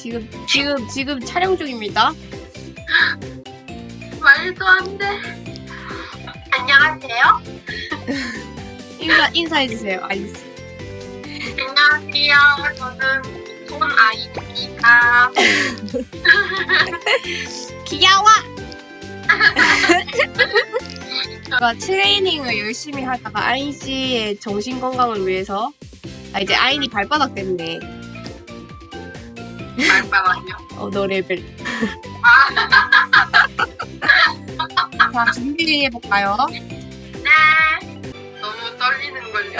지금 지금 지금 촬영 중입니다. 말도 안 돼. 안녕하세요. 인사 인사해 주세요. 아이스. 안녕하세요. 저는 손아이입니다. 귀여워. 제가 트레이닝을 열심히 하다가 아인 씨의 정신 건강을 위해서 아 이제 아인이 발바닥 때문에 말빨아요. 어 너 레벨. 자 준비해 볼까요? 네. 너무 떨리는 걸요.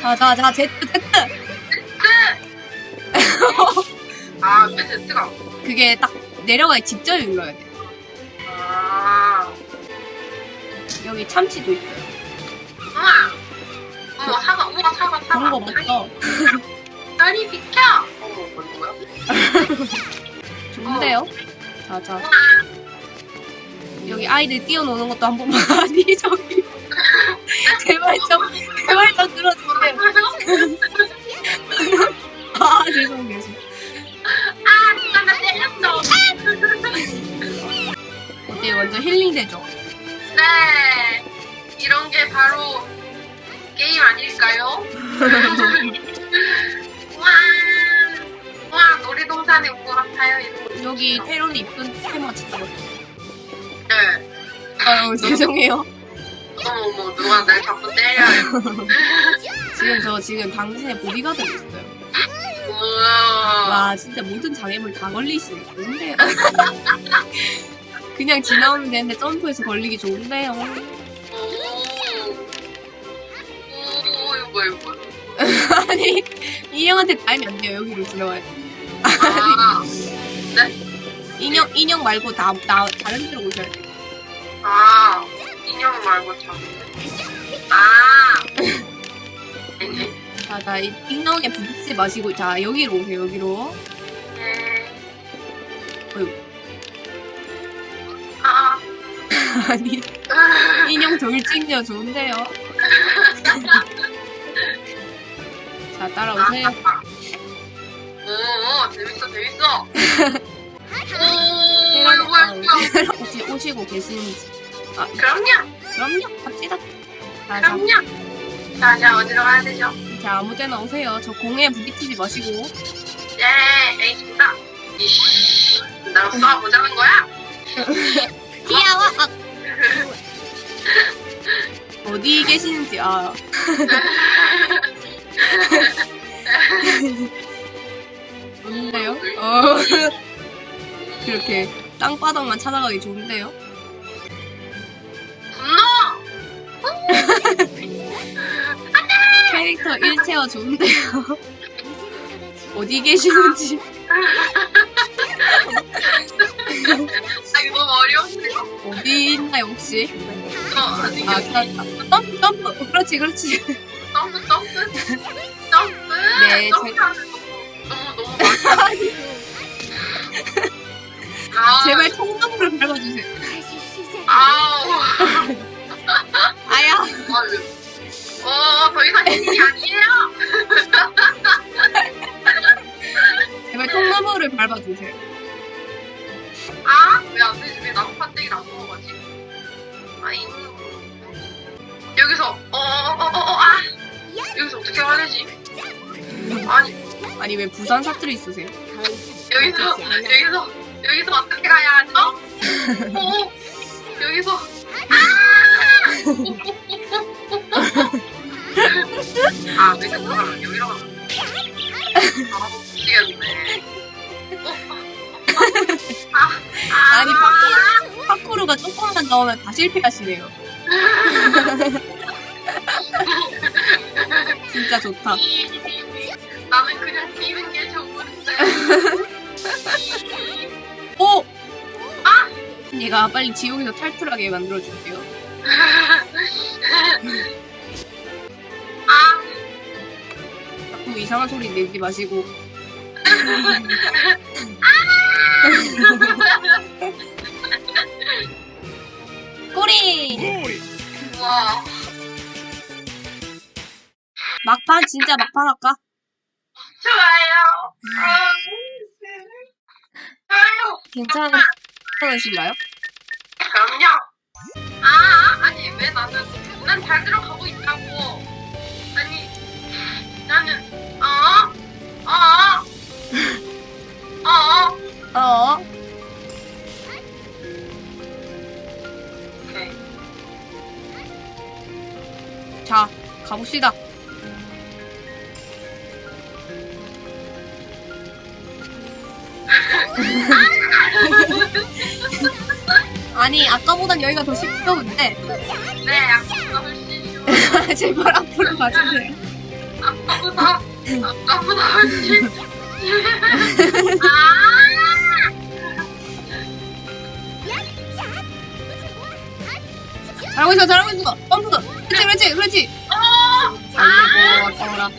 자 자자 제트 제트. 아, 왜 제트가 없어? 그게 딱 내려가기 직전에 눌러야 돼. 아. 여기 참치도 있어요. 우와. 어머, 사과, 우와, 사과, 사과. 그런 거 맞죠? 다리 비켜! 좋은데요? 자자 우와. 여기 아이들 뛰어노는 것도 한 번만 아니 저기 제발 좀 제발 좀 들어주세요. 아 죄송해요. 아, 누가 나 때렸어. 어때요? 완전 힐링 되죠? 네. 이런 게 바로 게임 아닐까요? 와. 와, 놀이동산에 온 것 같아요, 이거. 여기 테론이 이쁜 테마 진짜. 네. 아유 죄송해요. 어머, 어머, 누가 날 자꾸 때려요. 지금 저 지금 당신의 보디가드고 있어요. 우와. 와 진짜 모든 장애물 다 걸리시네. 좋은데요? 그냥 지나오면 되는데 점프해서 걸리기 좋은데요. 오. 오, 이거 이거. 아니 인형한테 닿으면 안 돼요. 여기로 들어와야 돼. 아, 인형 인형 말고 다, 다 다른 데로 오셔야 돼. 아, 인형 말고 참. 아. 자, 자, 이 인형에 부딪히지 마시고, 자, 여기로 오세요, 여기로. 네. 어휴. 아. 아니, 인형 돌진이요, 좋은데요. 자, 따라오세요. 오, 재밌어, 재밌어. 오, 아, 이거. 혹시 오시고 계시는지. 아, 그럼요, 그럼요, 갑시다. 자, 자, 그럼요. 자, 자, 어디로 가야 되죠? 자, 아무 데나 오세요. 저 공에 부딪히지 마시고. 네, 알겠습니다. 이씨, 나로 쏴보자는 거야? 귀여워! 아. 어디 계시는지, 아. 어. 그렇게 땅바닥만 찾아가기 좋은데요? 캐릭터 일체어 좋은데요? 어디 계시는지. 아, 이거 너무 어려운데요? 어디 있나요, 혹시? 어, 아니, 아, 찾았다. 점프, 점프. 어, 그렇지, 그렇지. 점프, 점프. 점프. 네, 점프하는 거. 너무, 너무 많이. 아, 제발 통나무를 밟아주세요. 아우. 아야. 어, 더 이상 힘이 아니에요. 제발 통나무를 밟아주세요. 아니, 아니, 왜 부산 사투리 있으세요? 여기서, 여기서, 여기서 어떻게 가야 하죠? 어, 여기서, 아! 아, 왜 이렇게 가면 여기로 가면. 아, 미치겠네. 어, 아, 아, 아니, 파쿠르, 파쿠르가 조금만 넣으면 다 실패하시네요. 진짜 좋다. 나는 그냥 뛰는 게 좋은데. 오! 아! 얘가 빨리 지옥에서 탈출하게 만들어줄게요. 아, 자꾸 이상한 소리 내지 마시고. 꼬리! 우와. 막판 진짜 막판 할까? 좋아요. 아, 괜찮, 괜찮으신가요? 그럼요. 아, 아니, 왜 나는, 난 잘 들어가고 있다고. 아니, 나는, 어? 어? 어? 어? 오케이. 자, 가봅시다. 아니, 아까보단 여기가 더 근데? 네, 아까보다 훨씬 쉬워. 제발 앞으로 가주세요. 아까보다, 아까보다 훨씬. 아! 잘하고 있어, 잘하고 있어. 점프. 그렇지, 그렇지, 그렇지. 어! 아이고, 아까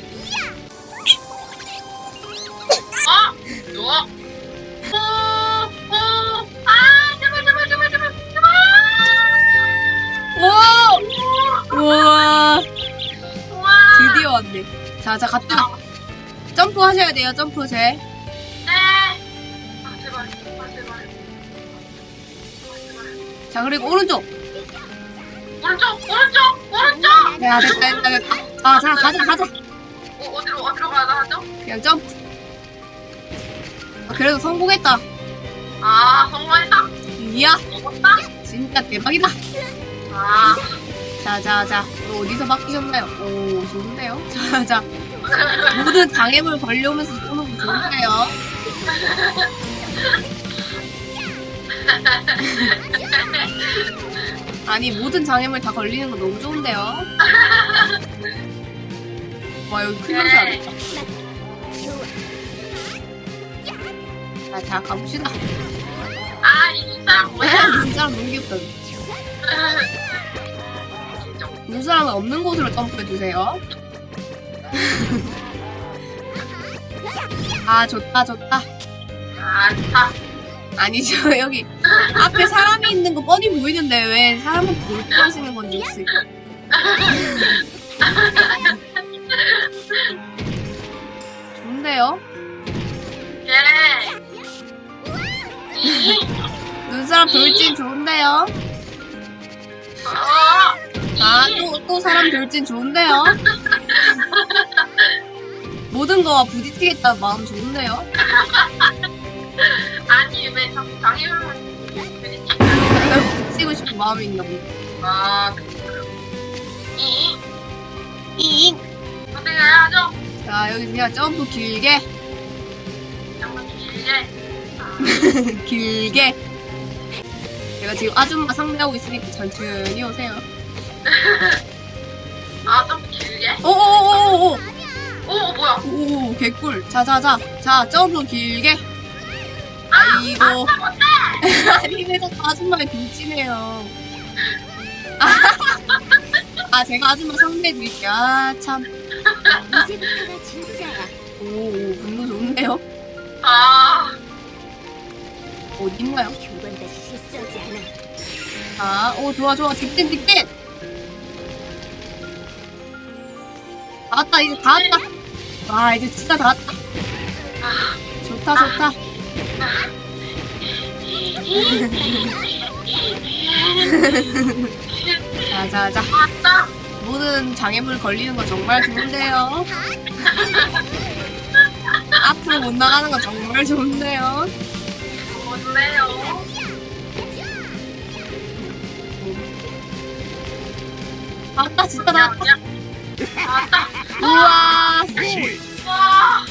자, 자, 갔다. 점프 하셔야 돼요, 점프, 제. 네! 아, 제발, 아, 제발. 아, 제발. 자, 그리고 오른쪽. 오른쪽, 오른쪽, 오른쪽! 야, 됐다, 됐다, 됐다. 아, 자, 가자, 가자. 어, 어디로, 어디로 가야 하죠? 그냥 점프. 아, 그래도 성공했다. 아, 성공했다. 이야, 먹었다. 진짜 대박이다. 아, 자, 자, 자. 또 어디서 바뀌셨나요? 오, 좋은데요? 자, 자. 모든 장애물 걸려오면서 쏘는 거 좋은데요? 아니, 모든 장애물 다 걸리는 거 너무 좋은데요? 와, 여기 큰 냄새 나겠다. 자, 자, 가봅시다. 아, 이 눈사람 뭐야? 눈사람 너무 귀엽다. 인정. 눈사람은 없는 곳으로 점프해주세요. 아, 좋다, 좋다. 아. 아니죠, 여기. 앞에 사람이 있는 거 뻔히 보이는데 왜 사람은 몰두하시는 건지 혹시. 좋은데요? 예. 이, 눈사람 돌진 좋은데요? 어, 아, 또, 또 사람 돌진 좋은데요? 모든 거와 부딪히겠다는 마음 좋은데요? 아니, 왜 자꾸 장애물만 붙이고 싶은 마음이 있나 보다. 아, 이, 잉! 어떻게 해야죠? 자, 여기 그냥 점프 길게, 잠깐 길게. 아, 길게. 제가 지금 아줌마 상대하고 있으니까 천천히 오세요. 아, 좀 길게. 오오오오오! 오, 뭐야? 오, 개꿀. 자, 자, 자. 자, 점프 길게. 아이고. 아니, 왜 자꾸 아줌마를 빈치네요. 아, 제가 아줌마 상대해 드릴게요. 아, 참. 이제부터가 진짜야. 오, 오, 분노 좋은데요? 아, 어디 있나요? 교관 다시 실수하지 않아. 아, 오, 좋아, 좋아. 직진, 직진! 다 왔다, 이제 다 왔다. 와, 이제 진짜 다 왔다. 아, 좋다, 좋다. 자, 자, 자. 맞다. 모든 장애물 걸리는 거 정말 좋은데요. 앞으로 못 나가는 거 정말 좋은데요. 좋네요. 아, 맞다, 진짜 다 왔다. 맞다. 우와, 와,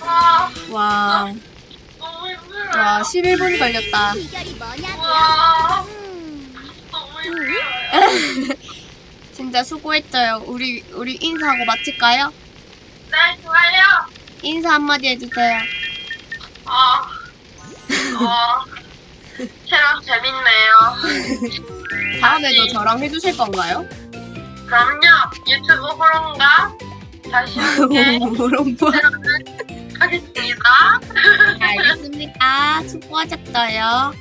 와, 와, 너무 힘들어요. 와, 11분 걸렸다. 비결이 뭐냐고. 와, 음. 너무 힘들어요. 진짜 수고했어요. 우리, 우리 인사하고 마칠까요? 네, 좋아요. 인사 한마디 해주세요. 아, 어, 체험 재밌네요. 다음에도 저랑 해주실 건가요? 그럼요, 유튜브 호롱가 다시 함께 뭐. 하겠습니다. 알겠습니다. 수고하셨어요.